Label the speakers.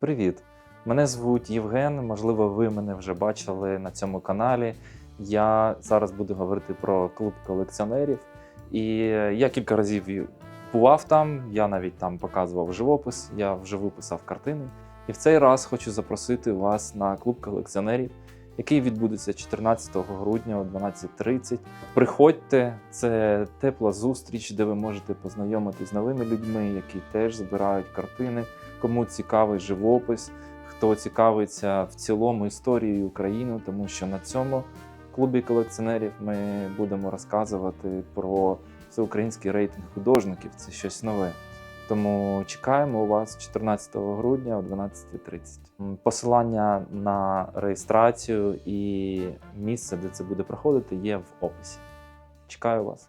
Speaker 1: Привіт! Мене звуть Євген. Можливо, ви мене вже бачили на цьому каналі. Я зараз буду говорити про клуб колекціонерів. І я кілька разів бував там, я навіть там показував живопис, я вживу писав картини. І в цей раз хочу запросити вас на клуб колекціонерів, який відбудеться 14 грудня о 12.30. Приходьте, це тепла зустріч, де ви можете познайомитись з новими людьми, які теж збирають картини, кому цікавий живопис, хто цікавиться в цілому історією України, тому що на цьому клубі колекціонерів ми будемо розказувати про всеукраїнський рейтинг художників. Це щось нове. Тому чекаємо у вас 14 грудня о 12.30. Посилання на реєстрацію і місце, де це буде проходити, є в описі. Чекаю вас.